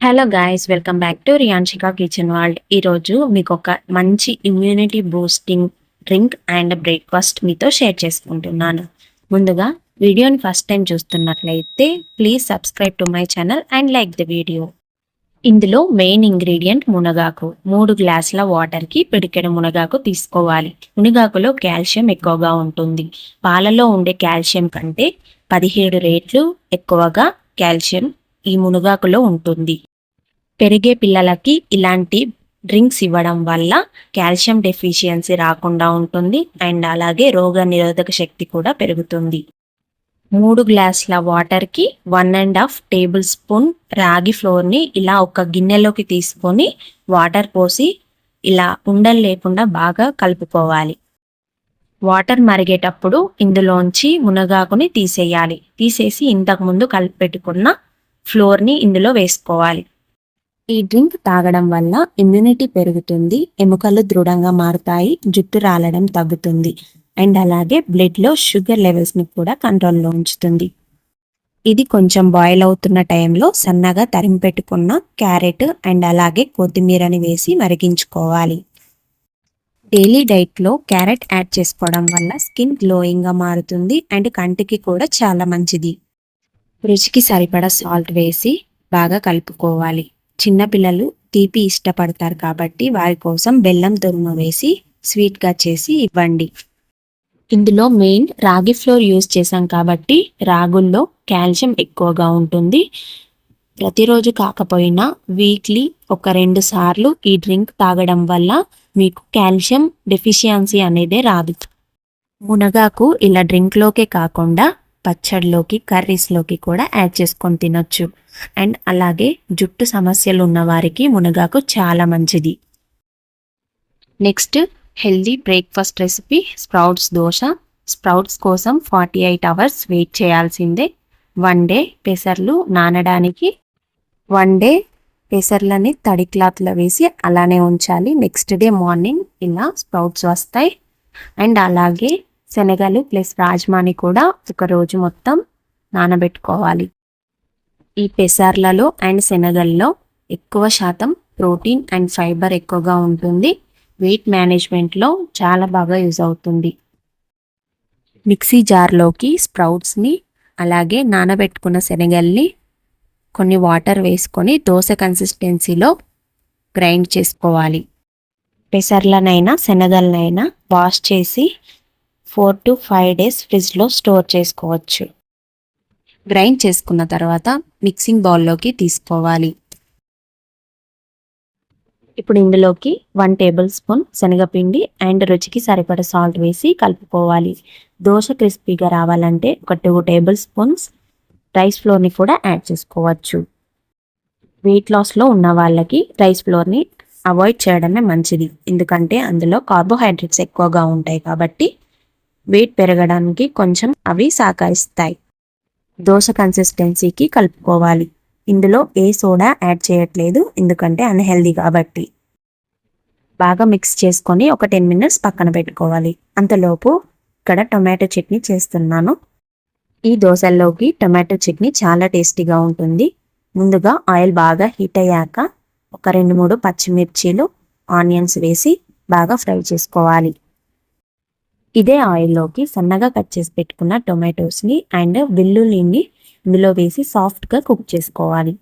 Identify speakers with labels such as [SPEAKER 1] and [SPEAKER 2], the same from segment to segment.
[SPEAKER 1] Hello guys welcome back to Riyanshika kitchen world ఈరోజు మీకు ఒక మంచి immunity boosting drink and breakfast మీతో షేర్ చేసుకుంటున్నాను. ముందుగా వీడియోని ఫస్ట్ టైం చూస్తున్నట్లయితే please subscribe to my channel and like the video ఇందులో మెయిన్ ఇంగ్రీడియంట్ మునగాకు. మూడు గ్లాసుల వాటర్కి పిడికెడు మునగాకు తీసుకోవాలి. మునగాకులో కాల్షియం ఎక్కువగా ఉంటుంది. పాలలో ఉండే కాల్షియం కంటే పదిహేడు రేట్లు ఎక్కువగా కాల్షియం ఈ మునగాకులో ఉంటుంది. పెరిగే పిల్లలకి ఇలాంటి డ్రింక్స్ ఇవ్వడం వల్ల కాల్షియం డెఫిషియన్సీ రాకుండా ఉంటుంది అండ్ అలాగే రోగ నిరోధక శక్తి కూడా పెరుగుతుంది. మూడు గ్లాసుల వాటర్కి one and half table spoon రాగి ఫ్లోర్ని ఇలా ఒక గిన్నెలోకి తీసుకొని వాటర్ పోసి ఇలా ఉండలు లేకుండా బాగా కలుపుకోవాలి. వాటర్ మరిగేటప్పుడు ఇందులోంచి మునగాకుని తీసేయాలి. తీసేసి ఇంతకుముందు కలిపి పెట్టుకున్న ఫ్లోర్ని ఇందులో వేసుకోవాలి. ఈ డ్రింక్ తాగడం వల్ల ఇమ్యూనిటీ పెరుగుతుంది ఎముకలు దృఢంగా మారుతాయి జుట్టు రాలడం తగ్గుతుంది అండ్ అలాగే బ్లడ్లో షుగర్ లెవెల్స్ని కూడా కంట్రోల్లో ఉంచుతుంది. ఇది కొంచెం బాయిల్ అవుతున్న టైంలో సన్నగా తరిమి పెట్టుకున్న క్యారెట్ అండ్ అలాగే కొత్తిమీరని వేసి మరిగించుకోవాలి. డైలీ డైట్లో క్యారెట్ యాడ్ చేసుకోవడం వల్ల స్కిన్ గ్లోయింగ్గా మారుతుంది అండ్ కంటికి కూడా చాలా మంచిది. రుచికి సరిపడా సాల్ట్ వేసి బాగా కలుపుకోవాలి. చిన్నపిల్లలు తీపి ఇష్టపడతారు కాబట్టి వారి కోసం బెల్లం తురుము వేసి స్వీట్గా చేసి ఇవ్వండి. ఇందులో మెయిన్ రాగి ఫ్లోర్ యూజ్ చేసాం కాబట్టి రాగుల్లో కాల్షియం ఎక్కువగా ఉంటుంది. ప్రతిరోజు కాకపోయినా వీక్లీ ఒక రెండు సార్లు ఈ డ్రింక్ తాగడం వల్ల మీకు కాల్షియం డెఫిషియన్సీ అనేది రాదు. మునగాకు ఇలా డ్రింక్లోకే కాకుండా పచ్చడిలోకి కర్రీస్లోకి కూడా యాడ్ చేసుకొని తినొచ్చు. అండ్ అలాగే జుట్టు సమస్యలు ఉన్న వారికి మునగాకు చాలా మంచిది. Next healthy breakfast recipe sprouts dosa. Sprouts కోసం ఫార్టీ ఎయిట్ అవర్స్ వెయిట్ చేయాల్సిందే. వన్ డే పెసర్లు నానడానికి వన్ డే పెసర్లని తడి క్లాత్లో వేసి అలానే ఉంచాలి. నెక్స్ట్ డే మార్నింగ్ ఇలా స్ప్రౌట్స్ వస్తాయి. అండ్ అలాగే శనగలు ప్లస్ రాజ్మాని కూడా ఒక రోజు మొత్తం నానబెట్టుకోవాలి. ఈ పెసర్లలో అండ్ శనగల్లో ఎక్కువ శాతం ప్రోటీన్ అండ్ ఫైబర్ ఎక్కువగా ఉంటుంది. వెయిట్ మేనేజ్మెంట్లో చాలా బాగా యూజ్ అవుతుంది. మిక్సీ జార్లోకి స్ప్రౌట్స్ని అలాగే నానబెట్టుకున్న శనగల్ని కొన్ని వాటర్ వేసుకొని దోశ కన్సిస్టెన్సీలో గ్రైండ్ చేసుకోవాలి. పెసర్లనైనా శనగలనైనా వాష్ చేసి ఫోర్ టు ఫైవ్ డేస్ ఫ్రిడ్జ్లో స్టోర్ చేసుకోవచ్చు. గ్రైండ్ చేసుకున్న తర్వాత మిక్సింగ్ బౌల్లోకి తీసుకోవాలి. ఇప్పుడు ఇందులోకి వన్ టేబుల్ స్పూన్ శనగపిండి అండ్ రుచికి సరిపడ సాల్ట్ వేసి కలుపుకోవాలి. దోశ క్రిస్పీగా రావాలంటే ఒక టూ టేబుల్ స్పూన్స్ రైస్ ఫ్లోర్ని కూడా యాడ్ చేసుకోవచ్చు. వెయిట్ లాస్లో ఉన్న వాళ్ళకి రైస్ ఫ్లోర్ని అవాయిడ్ చేయడమే మంచిది. ఎందుకంటే అందులో కార్బోహైడ్రేట్స్ ఎక్కువగా ఉంటాయి కాబట్టి వెయిట్ పెరగడానికి కొంచెం అవి సహకరిస్తాయి. దోశ కన్సిస్టెన్సీకి కలుపుకోవాలి. ఇందులో ఏ సోడా యాడ్ చేయట్లేదు ఎందుకంటే అన్హెల్దీ కాబట్టి. బాగా మిక్స్ చేసుకొని ఒక టెన్ మినిట్స్ పక్కన పెట్టుకోవాలి. అంతలోపు ఇక్కడ టొమాటో చట్నీ చేస్తున్నాను. ఈ దోశల్లోకి టొమాటో చట్నీ చాలా టేస్టీగా ఉంటుంది. ముందుగా ఆయిల్ బాగా హీట్ అయ్యాక ఒక రెండు మూడు పచ్చిమిర్చీలు ఆనియన్స్ వేసి బాగా ఫ్రై చేసుకోవాలి. ఇదే ఆయిల్లోకి సన్నగా కట్ చేసి పెట్టుకున్న టొమాటోస్ని అండ్ వెల్లుల్లిని ఇందులో వేసి సాఫ్ట్గా కుక్ చేసుకోవాలి.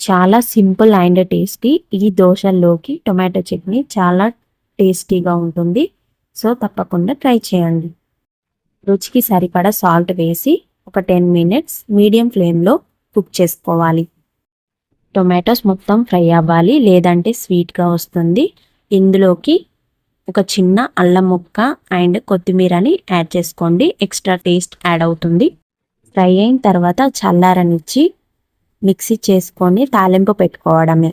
[SPEAKER 1] చాలా సింపుల్ అండ్ టేస్టీ ఈ దోశల్లోకి టొమాటో చట్నీ చాలా టేస్టీగా ఉంటుంది. సో తప్పకుండా ట్రై చేయండి. రుచికి సరిపడా సాల్ట్ వేసి ఒక టెన్ మినిట్స్ మీడియం ఫ్లేమ్లో కుక్ చేసుకోవాలి. టొమాటోస్ మొత్తం ఫ్రై అవ్వాలి లేదంటే స్వీట్గా వస్తుంది. ఇందులోకి ఒక చిన్న అల్లం ముక్క అండ్ కొత్తిమీరని యాడ్ చేసుకోండి. ఎక్స్ట్రా టేస్ట్ యాడ్ అవుతుంది. ఫ్రై అయిన తర్వాత చల్లారనిచ్చి మిక్సీ చేసుకొని తాలింపు పెట్టుకోవడమే.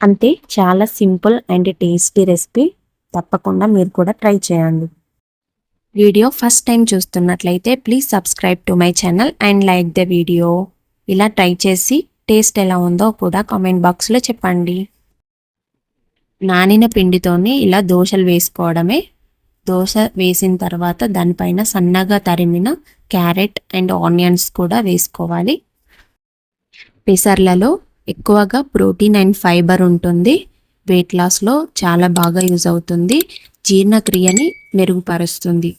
[SPEAKER 1] అంతే చాలా సింపుల్ అండ్ టేస్టీ రెసిపీ. తప్పకుండా మీరు కూడా ట్రై చేయండి. వీడియో ఫస్ట్ టైం చూస్తున్నట్లయితే please subscribe to my channel and like the video. ఇలా ట్రై చేసి టేస్ట్ ఎలా ఉందో కూడా కామెంట్ బాక్స్లో చెప్పండి. నానిన పిండితోనే ఇలా దోశలు వేసుకోవడమే. దోశ వేసిన తర్వాత దానిపైన సన్నగా తరిమిన క్యారెట్ అండ్ ఆనియన్స్ కూడా వేసుకోవాలి. పెసర్లలో ఎక్కువగా ప్రోటీన్ అండ్ ఫైబర్ ఉంటుంది. వెయిట్ లాస్లో చాలా బాగా యూజ్ అవుతుంది. జీర్ణక్రియని మెరుగుపరుస్తుంది.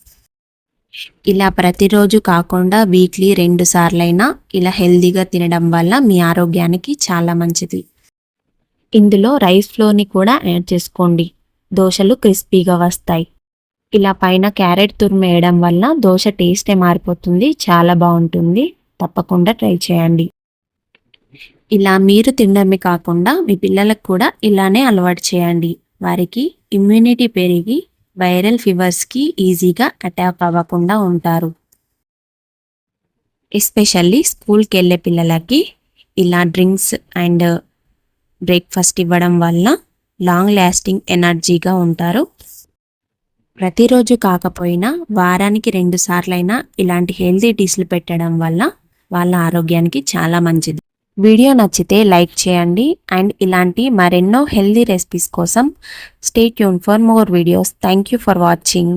[SPEAKER 1] ఇలా ప్రతిరోజు కాకుండా వీక్లీ రెండు సార్లైనా ఇలా హెల్దీగా తినడం వల్ల మీ ఆరోగ్యానికి చాలా మంచిది. ఇందులో రైస్ ఫ్లోర్ని కూడా యాడ్ చేసుకోండి. దోశలు క్రిస్పీగా వస్తాయి. ఇలా పైన క్యారెట్ తురిమేయడం వల్ల దోశ టేస్టే మారిపోతుంది చాలా బాగుంటుంది. తప్పకుండా ట్రై చేయండి. ఇలా మీరు తినడమే కాకుండా మీ పిల్లలకు కూడా ఇలానే అలవాటు చేయండి. వారికి ఇమ్యూనిటీ పెరిగి వైరల్ ఫీవర్స్కి ఈజీగా అటాక్ అవ్వకుండా ఉంటారు. ఎస్పెషల్లీ స్కూల్కి వెళ్ళే పిల్లలకి ఇలా డ్రింక్స్ అండ్ బ్రేక్ఫాస్ట్ ఇవ్వడం వల్ల లాంగ్ లాస్టింగ్ ఎనర్జీగా ఉంటారు. ప్రతిరోజు కాకపోయినా వారానికి రెండు సార్లైనా ఇలాంటి హెల్తీ డిష్లు పెట్టడం వల్ల వాళ్ళ ఆరోగ్యానికి చాలా మంచిది. వీడియో నచ్చితే లైక్ చేయండి అండ్ ఇలాంటి మరెన్నో హెల్దీ రెసిపీస్ కోసం stay tune for more videos. Thank you for watching.